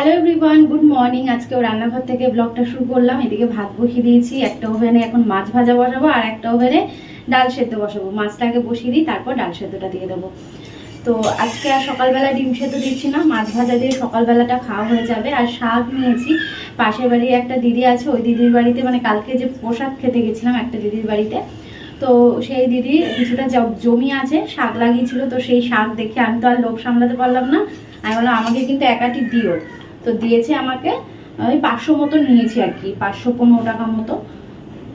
Hello everyone good morning আজকেও রান্নাঘর থেকে ব্লগটা শুরু করলাম। এদিকে ভাত বসিয়ে দিয়েছি, একটা ওভেনে এখন মাছ ভাজা বসাবো আর একটা ওভেনে ডাল সেদ্ধ বসাবো। মাছটাকে বসিয়ে দিই, তারপর ডাল সেদ্ধটা দিয়ে দেবো। তো আজকে আর সকালবেলা ডিম সেদ্ধ দিচ্ছি না, মাছ ভাজা দিয়ে সকালবেলাটা খাওয়া হয়ে যাবে। আর শাক নিয়েছি। পাশের বাড়ির একটা দিদি আছে, ওই দিদির বাড়িতে মানে কালকে যে প্রসাদ খেতে গেছিলাম একটা দিদির বাড়িতে। তো সেই দিদি কিছুটা জমি আছে, শাক লাগিয়েছিল, তো সেই শাক দেখে আমি তো আর লোভ সামলাতে পারলাম না। আমি বললাম, আমাকে কিন্তু একাটি দিও। তো দিয়েছে আমাকে ওই পাঁচশো মতো নিয়েছি আর কি, পাঁচশো পনেরো টাকা মতো।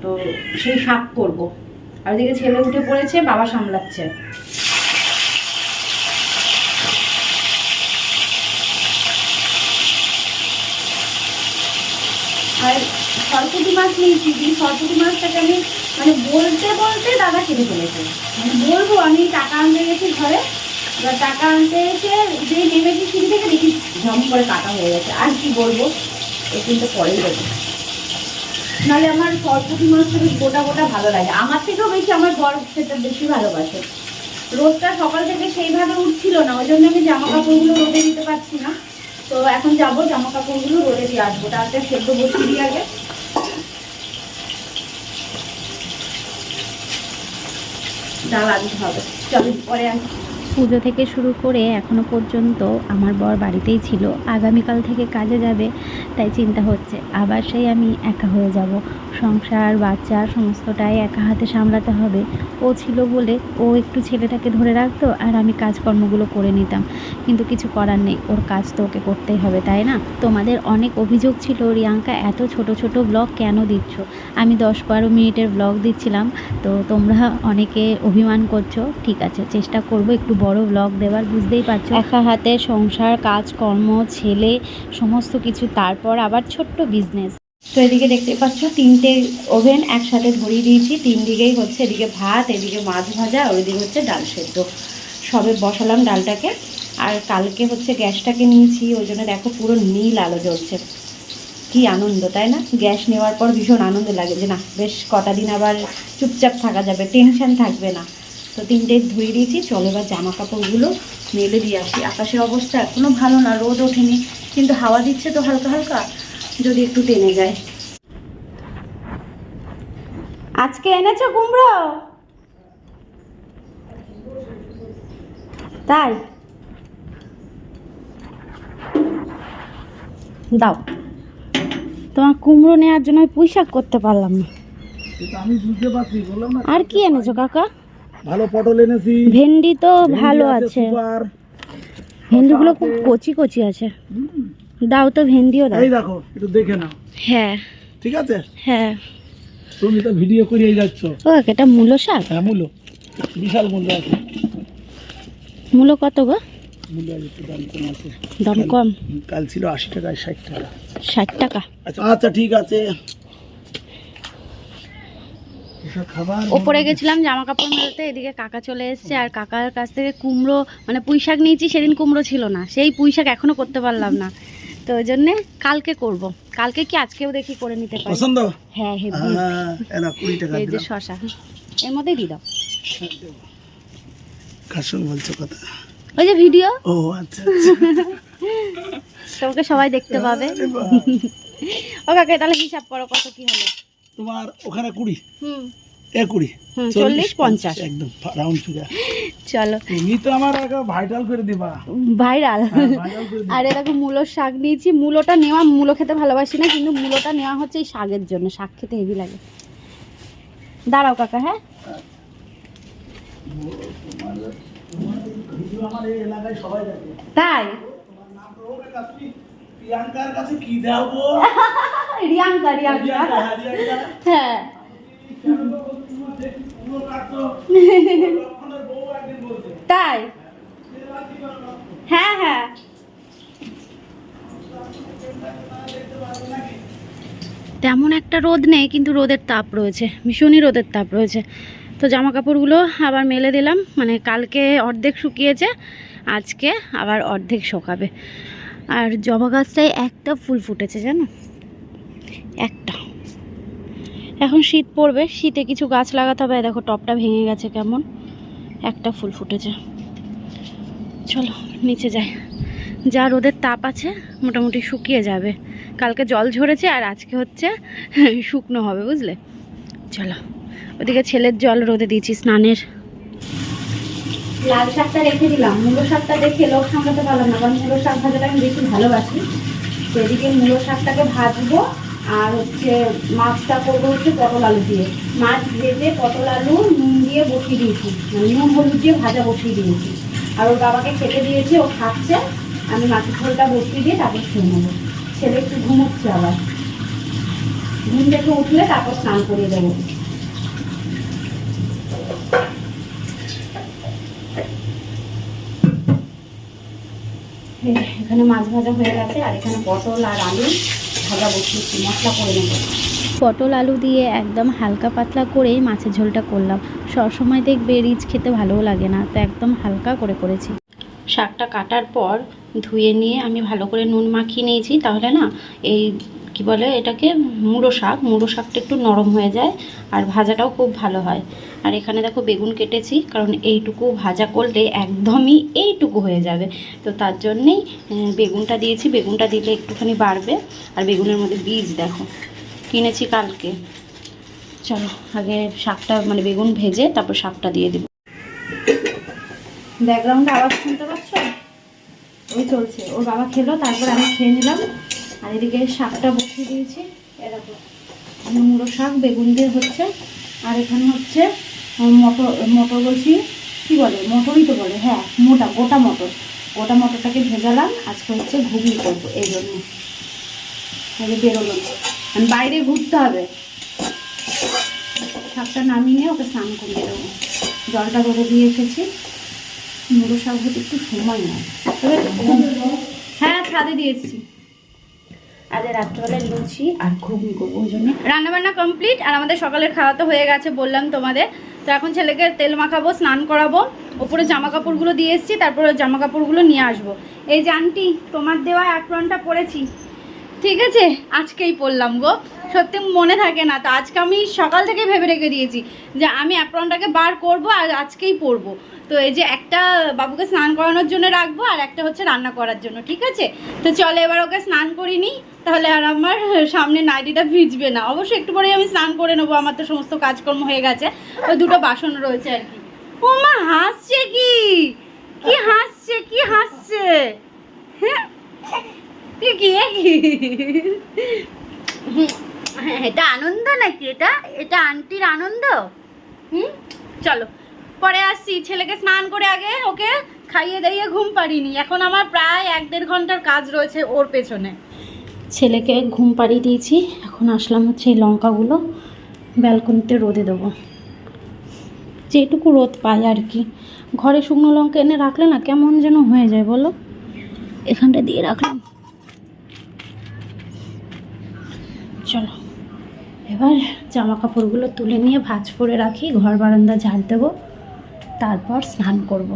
তো সেই শাক করব। আর ওদিকে ছেলে উঠে পড়েছে, বাবা সামলাচ্ছে। আর সরস্বতী মাছ নিয়েছি সরস্বতী মাছটাকে আমি মানে বলতে বলতে দাদা কেটে ফেলেছে। মানে বলব, আমি টাকা আনতে গেছি ঘরে এবার টাকা আনতে এসে যে নেমেছি সিঁড়ি থেকে দেখি ঝম করে কাটা হয়ে গেছে। আর কি বলব? এ কিন্তু পরেই দেবো নাহলে আমার সরস্বতী মাছটা বেশ গোটা গোটা ভালো লাগে। আমার থেকেও বেশি আমার বর খেতে বেশি ভালোবাসে। রোদটা সকাল থেকে সেইভাবে উঠছিল না, ওই জন্য আমি জামা কাপড়গুলো রোদে দিতে পারছি না। তো এখন যাব জামা কাপড়গুলো রোদে দিয়ে আসব। তারপরে সেদ্ধ বসিয়ে দিয়ে আগে। ডাল আনতে হবে চলো, পরে আসি পুজো থেকে শুরু করে এখনও পর্যন্ত আমার বর বাড়িতেই ছিল। আগামীকাল থেকে কাজে যাবে, তাই চিন্তা হচ্ছে। আবার সেই আমি একা হয়ে যাব। সংসার, বাচ্চা, সমস্তটাই একা হাতে সামলাতে হবে। ও ছিল বলে ও একটু ছেলেটাকে ধরে রাখতো আর আমি কাজকর্মগুলো করে নিতাম। কিন্তু কিছু করার নেই, ওর কাজ তো ওকে করতেই হবে, তাই না? তোমাদের অনেক অভিযোগ ছিল, রিয়াঙ্কা, এত ছোট ছোট ব্লগ কেন দিচ্ছ? আমি দশ বারো মিনিটের ব্লগ দিচ্ছিলাম, তো তোমরা অনেকে অভিমান করছ। ঠিক আছে, চেষ্টা করব একটু বড় ব্লগ দেওয়ার, বুঝতেই পারছ? একা হাতে সংসার, কাজকর্ম, ছেলে, সমস্ত কিছু, তারপর আবার ছোট্ট বিজনেস তো এদিকে দেখতে পাচ্ছ, তিনটে ওভেন একসাথে ধরিয়ে দিয়েছি। তিন দিকেই হচ্ছে এদিকে ভাত, এদিকে মাছ ভাজা, আর ওইদিকে হচ্ছে ডাল সেদ্ধ। সবে বসালাম ডালটাকে। আর কালকে হচ্ছে গ্যাসটাকে নিয়েছি, ওই জন্য দেখো পুরো নীল আলো জ্বলছে। কি আনন্দ, তাই না? গ্যাস নেওয়ার পর ভীষণ আনন্দ লাগে যে না, বেশ কটা দিন আবার চুপচাপ থাকা যাবে, টেনশন থাকবে না। তো তিনটে ধুয়ে দিয়েছি, চলো এবার জামা কাপড়গুলো মেলে দিয়ে আসি। আকাশের অবস্থা এখনও ভালো না, রোদ ওঠেনি, কিন্তু হাওয়া দিচ্ছে তো হালকা হালকা। যদি একটু টেনে যায়। আজকে এনেছো কুমড়ো? তাই? দাও। তোমার কুমড়ো নেওয়ার জন্য আমি পুঁইশাক করতে পারলাম না। আমি বুঝতে পারছি বললাম না আর কি এনেছো কাকা? ভালো পটল এনেছি। ভেন্ডি তো ভালো আছে। ভেন্ডিগুলো খুব কচি কচি আছে। দাও তো ভেন্ডিও দাও। এই দেখো একটু দেখে নাও। হ্যাঁ। ঠিক আছে? হ্যাঁ। তুমি তো ভিডিও করিয়ে যাচ্ছ। ও এটা মূলো শাক? হ্যাঁ মূল্য বিশাল মূল্য আছে। মূলো কত গো? মূল্য আছে একটু দাম কম আছে। দাম কম? কাল ছিল আশি টাকায় ষাট টাকা। ষাট টাকা? আচ্ছা আচ্ছা ঠিক আছে। ওপরে গেছিলাম জামা কাপড় মেলতে এদিকে কাকা চলে এসেছে। আর কাকার কাছ থেকে কুমড়ো মানে পুঁই শাক নিয়েছি সেদিন কুমড়ো ছিল না। সেই পুঁই শাক এখনও করতে পারলাম না। তো ওই জন্যে কালকে করব। কালকে কি আজকেও দেখি করে নিতে পারি? পছন্দ? হ্যাঁ হেভি হ্যাঁ টাকা এই যে শশা এর মধ্যেই দিয়ে দাও। কার বলছো কথা। ওই যে ভিডিও? ও আচ্ছা আচ্ছা। তোমাকে সবাই দেখতে পাবে। ও কাকা তাহলে হিসাব করো কত কি হলো। তোমার ওখানে কুড়ি। হুম। এ কুড়ি চল্লিশ পঞ্চাশ। একদম রাউন্ড ফিগার চলো। তুমি তো আমার ভাইটাল করে দিবা। ভাইরাল হ্যাঁ, করে দিবা। আর এরকম মূলোর শাক নিয়েছি। মূলোটা নেওয়া মূলো খেতে ভালোবাসি না কিন্তু মূলোটা নেওয়া হচ্ছে এই শাকের জন্য। শাক খেতে হেভি লাগে। দাঁড়াও কাকা হ্যাঁ? তাই? প্রিয়াঙ্কার কাছে কি রিয়াঙ্কা রিয়াঙ্কা। হ্যাঁ, তাই? হ্যাঁ হ্যাঁ। তেমন একটা রোদ নেই, কিন্তু রোদের তাপ রয়েছে। ভীষণই রোদের তাপ রয়েছে। তো জামা কাপড়গুলো আবার মেলে দিলাম। মানে কালকে অর্ধেক শুকিয়েছে, আজকে আবার অর্ধেক শোকাবে। আর জবা গাছটায় একটা ফুল ফুটেছে, জানো? একটা। এখন শীত পড়বে, শীতে কিছু গাছ লাগাতে হবে। দেখো, টপটা ভেঙে গেছে কেমন। একটা ফুল ফুটেছে। চলো, নিচে যাই। যা রোদের তাপ আছে, মোটামুটি শুকিয়ে যাবে। কালকে জল ঝরেছে আর আজকে হচ্ছে শুকনো হবে, বুঝলে? চলো, ওদিকে ছেলের জল রোদে দিয়েছি, স্নানের। লাল শাকটা রেখে দিলাম। মূলো শাকটা দেখে লোক সামলাতে পারলাম না, কারণ মূলো শাক ভাজাটা আমি বেশি ভালোবাসি। তো এদিকে মূলো শাকটাকে ভাজবো। আর হচ্ছে মাছটা করব হচ্ছে পটল আলু দিয়ে। মাছ ভেজে পটল আলু, নুন দিয়ে বসিয়ে দিয়েছি। মানে নুন হলুদ দিয়ে ভাজা বসিয়ে দিয়েছি। আর ওর বাবাকে খেতে দিয়েছি, ও খাচ্ছে। আমি মাছের ঝোলটা বসিয়ে দিয়ে তারপর খেয়ে নেব। ছেলে একটু ঘুমোচ্ছে আবার। ঘুম থেকে উঠলে তারপর স্নান করিয়ে দেবো। এখানে মাছ ভাজা হয়ে গেছে, আর এখানে পটল আর আলু। ভাজা বসিয়েছি মশলা করে নেব। পটল আলু দিয়ে একদম হালকা পাতলা করেই মাছের ঝোলটা করলাম। সবসময় দেখবে রিচ খেতে ভালোও লাগে না, তো একদম হালকা করে করেছি। শাকটা কাটার পর ধুয়ে নিয়ে আমি ভালো করে নুন মাখিয়ে নিয়েছি, তাহলে না এই কি বলে এটাকে? মুড়ো শাক। মুড়ো শাকটা একটু নরম হয়ে যায় আর ভাজাটাও খুব ভালো হয়। আর এখানে দেখো বেগুন কেটেছি, কারণ এইটুকু ভাজা করলে একদমই এইটুকু হয়ে যাবে। তো তার জন্যেই বেগুনটা দিয়েছি। বেগুনটা দিলে একটুখানি বাড়বে। আর বেগুনের মধ্যে বীজ দেখো, কিনেছি কালকে। চলো, আগে শাকটা মানে বেগুন ভেজে তারপর শাকটা দিয়ে দেবো। ব্যাকগ্রাউন্ডে আওয়াজ শুনতে পাচ্ছ? ওই চলছে। ওর বাবা খেলো, তারপর আমি খেয়ে নিলাম। এদিকে শাকটা বসিয়ে দিয়েছি। এরকম। মুড়ো শাক, বেগুন দিয়ে হচ্ছে। আর এখানে হচ্ছে মটর মটর বলছি, কী বলে? মটরই তো বলে হ্যাঁ মোটা, গোটা মটর। গোটা মটরটাকে ভেজালাম। আজকে হচ্ছে ঘুগনি করব এই জন্য। বেরোলো। আমি বাইরে ঘুরতে হবে। শাকটা নামিয়ে ওকে স্নান করিয়ে দেবো। জলটা করে দিয়ে এসেছি। মুড়ো শাক হতে একটু সময় নেয়। হ্যাঁ ছাদে দিয়েছি আজ রাত্রেবেলায় লুচি আর ঘুগনি করব জন্য। রান্নাবান্না কমপ্লিট আর আমাদের সকালের খাওয়া তো হয়ে গেছে বললাম তোমাদের। তো এখন ছেলেকে তেল মাখাবো, স্নান করাবো। ওপরে জামা কাপড়গুলো দিয়ে এসেছি, তারপরে জামা কাপড়গুলো নিয়ে আসব। এই যে তোমার দেওয়া এক পরেছি। ঠিক আছে? আজকেই পড়লাম গো। সত্যি মনে থাকে না, তো আজকে আমি সকাল থেকে ভেবে রেখে দিয়েছি যে আমি অ্যাপ্রনটাকে বার করব আর আজকেই পরবো তো এই যে একটা বাবুকে স্নান করানোর জন্য রাখব আর একটা হচ্ছে রান্না করার জন্য, ঠিক আছে? তো চলে এবার ওকে স্নান করিনি তাহলে আর আমার সামনে নাইটিটা ভিজবে না। অবশ্যই একটু পরেই আমি স্নান করে নেব, আমার তো সমস্ত কাজকর্ম হয়ে গেছে। ওই দুটো বাসন রয়েছে আর কি। ও মা, হাসছে কি? কি হাসছে কি হাসছে? হ্যাঁ? কি? কি এটা আনন্দ নাকি এটা? এটা আন্টির আনন্দ? হুম, চলো। পরে আসছি, ছেলেকে স্নান করে আগে ওকে খাইয়ে দাইয়ে ঘুম পাড়িনি এখন আমার প্রায় এক দেড় ঘণ্টার কাজ রয়েছে ওর পেছনে। ছেলেকে ঘুম পাড়িয়ে দিয়েছি। এখন আসলাম হচ্ছে এই লঙ্কাগুলো ব্যালকনিতে রোদে দেবো। যেটুকু রোদ পাই আর কি। ঘরে শুকনো লঙ্কা এনে রাখলে না কেমন যেন হয়ে যায় বলো? এখানটা দিয়ে রাখলাম। চলো এবার জামা কাপড়গুলো তুলে নিয়ে ভাঁজ করে রাখি, ঘর বারান্দা ঝাড় দেবো, তারপর স্নান করব।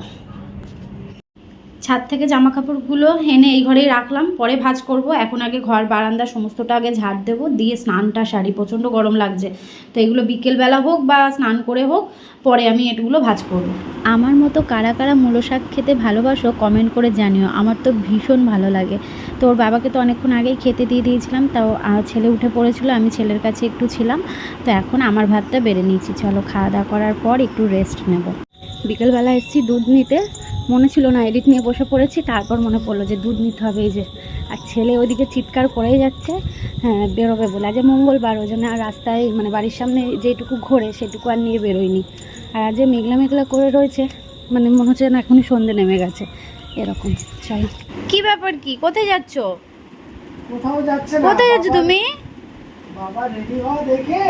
ছাদ থেকে জামা কাপড়গুলো এনে এই ঘরেই রাখলাম। পরে ভাজ করব। এখন আগে ঘর বারান্দা সমস্তটা আগে ঝাড় দেবো। দিয়ে স্নানটা সারি প্রচণ্ড গরম লাগছে। তো এগুলো বিকেলবেলা হোক বা স্নান করে হোক পরে আমি এগুলো ভাজ করব। আমার মতো কারা কারা মূলো শাক খেতে ভালোবাসো কমেন্ট করে জানিও। আমার তো ভীষণ ভালো লাগে। তো ওর বাবাকে তো অনেকক্ষণ আগেই খেতে দিয়ে দিয়েছিলাম। তাও ছেলে উঠে পড়েছিল আমি ছেলের কাছে একটু ছিলাম। তো এখন আমার ভাতটা বেড়ে নিয়েছি। চলো খাওয়া দাওয়া করার পর একটু রেস্ট নেব। বিকেলবেলা এসেছি দুধ নিতে। মনে ছিল না এডিট নিয়ে বসে পড়েছি তারপর মনে পড়ল যে দুধ নিতে হবে এই যে আর ছেলে ওইদিকে চিৎকার করেই যাচ্ছে হ্যাঁ বেরোবে বলে। আজ মঙ্গলবার ওই জন্য আর রাস্তায় মানে বাড়ির সামনে যেটুকু ঘোরে সেটুকু আর নিয়ে বেরোয়নি। আর আজ যে মেঘলা মেঘলা করে রয়েছে মানে মনে হচ্ছে না এখনই সন্ধে নেমে গেছে এরকম। চলো কি ব্যাপার কি? কোথায় যাচ্ছ? কোথাও যাচ্ছে না কোথায় যাচ্ছ তুমি? বাবা রেডি হওয়া দেখে।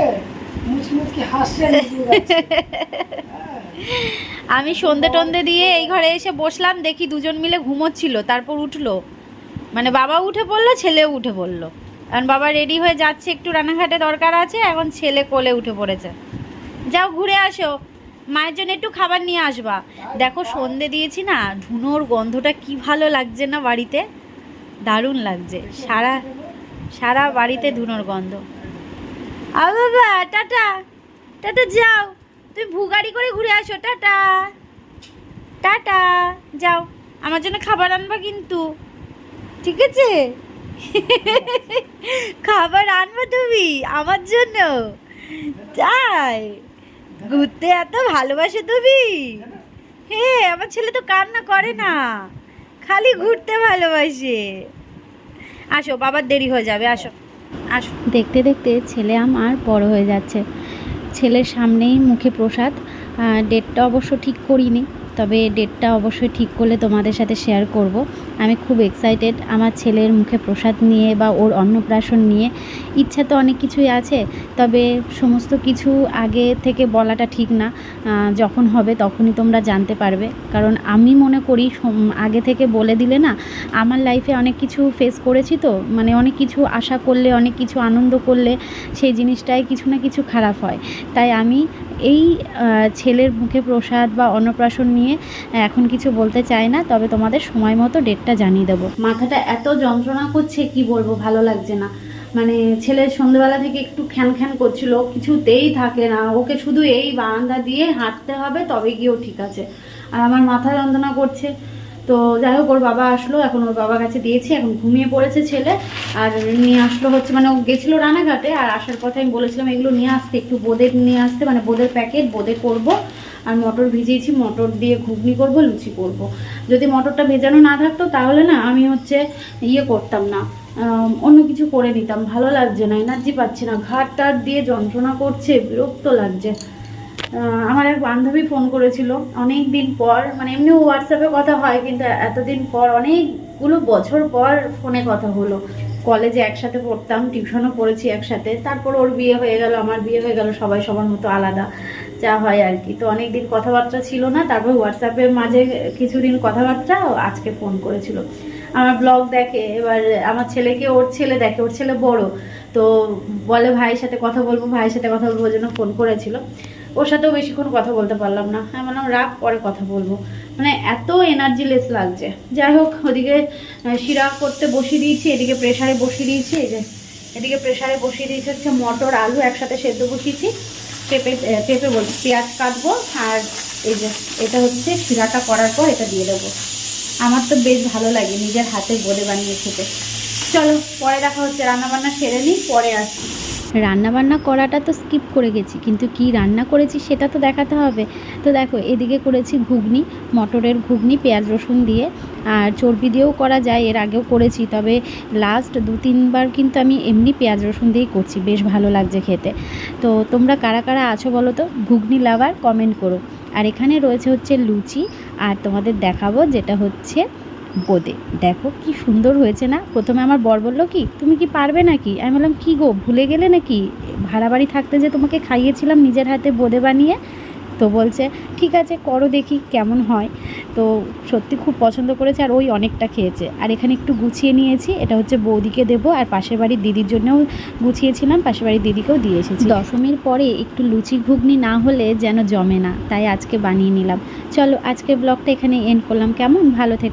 মুচকি মুচকি হাসছে। আমি সন্ধে টন্ধে দিয়ে এই ঘরে এসে বসলাম, দেখি দুজন মিলে ঘুমোচ্ছিল, তারপর উঠল। মানে বাবা উঠে পড়ল, ছেলেও উঠে পড়ল। কারণ বাবা রেডি হয়ে যাচ্ছে, একটু রান্নাঘাটে দরকার আছে, এখন ছেলে কোলে উঠে পড়েছে। যাও ঘুরে আসো, মায়ের জন্য একটু খাবার নিয়ে আসবা। দেখো সন্ধে দিয়েছি না, ধুনোর গন্ধটা কি ভালো লাগছে না বাড়িতে? দারুণ লাগছে, সারা সারা বাড়িতে ধুনোর গন্ধ। আ বাবা, টাটা টাটা, যাও। তুমি ভুগাড়ি করে ঘুরে আসো, টাটা। টাটা, যাও। আমার জন্য খাবার আনবা কিন্তু। ঠিক আছে? খাবার আনব তুমি, আমার জন্য। তাই। ঘুরতে এত ভালোবাসো তুমি। হ্যাঁ আমার ছেলে তো কান্না করে না। খালি ঘুরতে ভালোবাসে। আসো, বাবার দেরি হয়ে যাবে, আসো। আসো। দেখতে দেখতে ছেলে আমার বড় হয়ে যাচ্ছে। ছেলের সামনেই মুখে প্রসাদ। ডেটটা অবশ্য ঠিক করিনি। তবে ডেটটা অবশ্যই ঠিক করলে তোমাদের সাথে শেয়ার করব। আমি খুব এক্সাইটেড আমার ছেলের মুখে প্রসাদ নিয়ে বা ওর অন্নপ্রাশন নিয়ে ইচ্ছা তো অনেক কিছুই আছে, তবে সমস্ত কিছু আগে থেকে বলাটা ঠিক না। যখন হবে তখনই তোমরা জানতে পারবে। কারণ আমি মনে করি আগে থেকে বলে দিলে না, আমার লাইফে অনেক কিছু ফেস করেছি তো মানে অনেক কিছু আশা করলে, অনেক কিছু আনন্দ করলে সেই জিনিসটাই কিছু না কিছু খারাপ হয়। তাই আমি এই ছেলের মুখে প্রসাদ বা অন্নপ্রাশন নিয়ে এখন কিছু বলতে চাই না, তবে তোমাদের সময় মতো ডেটটা জানিয়ে দেবো। মাথাটা এত যন্ত্রণা করছে, কি বলব, ভালো লাগছে না। মানে ছেলে সন্ধ্যেবেলা থেকে একটু খ্যান খ্যান করছিল কিছুতেই থাকে না, ওকে শুধু এই বারান্দা দিয়ে হাঁটতে হবে, তবে গিয়েও ঠিক আছে। আর আমার মাথা যন্ত্রণা করছে। তো যাই হোক, ওর বাবা আসলো, এখন ওর বাবার কাছে দিয়েছি, এখন ঘুমিয়ে পড়েছে ছেলে। আর নিয়ে আসলো হচ্ছে মানে ও গেছিল রানাঘাটে, আর আসার পথে আমি বলেছিলাম, এগুলো নিয়ে আসতে, একটু বোঁদের নিয়ে আসতে মানে বোঁদের প্যাকেট, বোঁদে করব। আর মটর ভিজিয়েছি, মটর দিয়ে ঘুগনি করব, লুচি করব। যদি মটরটা ভেজানো না থাকতো, তাহলে না আমি হচ্ছে ইয়ে করতাম না। অন্য কিছু করে নিতাম। ভালো লাগছে না, এনার্জি পাচ্ছি না। ঘাট টাট দিয়ে যন্ত্রণা করছে, বিরক্ত লাগছে। আমার এক বান্ধবী ফোন করেছিল। অনেক দিন পর মানে এমনি হোয়াটসঅ্যাপে কথা হয়, কিন্তু এতদিন পর, অনেকগুলো বছর পর ফোনে কথা হলো। কলেজে একসাথে পড়তাম, টিউশনও পড়েছি একসাথে। তারপর ওর বিয়ে হয়ে গেল, আমার বিয়ে হয়ে গেল, সবাই সবার মতো আলাদা। যা হয় আর কি। তো অনেক দিন কথাবার্তা ছিল না, তারপর হোয়াটসঅ্যাপের মাঝে কিছুদিন কথাবার্তা আজকে ফোন করেছিল। আমার ব্লগ দেখে, এবার আমার ছেলেকে, ওর ছেলে দেখে, ওর ছেলে বড়, তো বলে ভাইয়ের সাথে কথা বলব, ভাইয়ের সাথে কথা বলব জন্য ফোন করেছিল। ওর সাথেও বেশিক্ষণ কথা বলতে পারলাম না। হ্যাঁ বললাম রাগ পরে কথা বলব। মানে এত এনার্জি লেস লাগছে। যাই হোক, ওদিকে শিরা করতে বসিয়ে দিয়েছি, এদিকে প্রেশারে বসিয়ে দিয়েছি, এই যে, এদিকে প্রেসারে বসিয়ে দিয়েছি হচ্ছে মটর, আলু একসাথে সেদ্ধ বসিয়েছি। পেঁপে পেঁপে বলছি, পেঁয়াজ কাটবো আর এই যে, এটা হচ্ছে শিরাটা করার পর এটা দিয়ে দেবো। আমার তো বেশ ভালো লাগে, নিজের হাতে বলে বানিয়ে খেতে। চলো, পরে দেখা হচ্ছে, রান্নাবান্না সেরে নিই, পরে আসি রান্না বান্না করাটা তো স্কিপ করে গেছি, কিন্তু কি রান্না করেছি সেটা তো দেখাতে হবে। তো দেখো, এদিকে করেছি ঘুগনি, মটরের ঘুগনি, পেঁয়াজ রসুন দিয়ে, আর চর্বি দিয়েও করা যায়, এর আগেও করেছি, তবে লাস্ট দু তিনবার কিন্তু আমি এমনি পেঁয়াজ রসুন দিয়েই করছি, বেশ ভালো লাগছে খেতে। তো তোমরা কারা কারা আছো বলো তো? ঘুগনি লাভার কমেন্ট করো। আর এখানে রয়েছে হচ্ছে লুচি, আর তোমাদের দেখাবো যেটা হচ্ছে বোঁদে। দেখো কি সুন্দর হয়েছে না? প্রথমে আমার বর বলল, কি, তুমি কি পারবে নাকি? আমি বললাম, কি গো, ভুলে গেলে নাকি? ভাড়া বাড়ি থাকতে যে তোমাকে খাইয়েছিলাম নিজের হাতে বোঁদে বানিয়ে, তো বলছে, ঠিক আছে, করো দেখি কেমন হয়। তো সত্যি খুব পছন্দ করেছে আর ওই অনেকটা খেয়েছে। আর এখানে একটু গুছিয়ে নিয়েছি, এটা হচ্ছে বৌদিকে দেবো আর পাশের বাড়ির দিদির জন্যও গুছিয়েছিলাম, পাশের বাড়ির দিদিকেও দিয়ে এসেছি। দশমীর পরে একটু লুচি ঘুগনি না হলে যেন জমে না, তাই আজকে বানিয়ে নিলাম। চলো আজকে ব্লগটা এখানে এন্ড করলাম। কেমন? ভালো থেকো।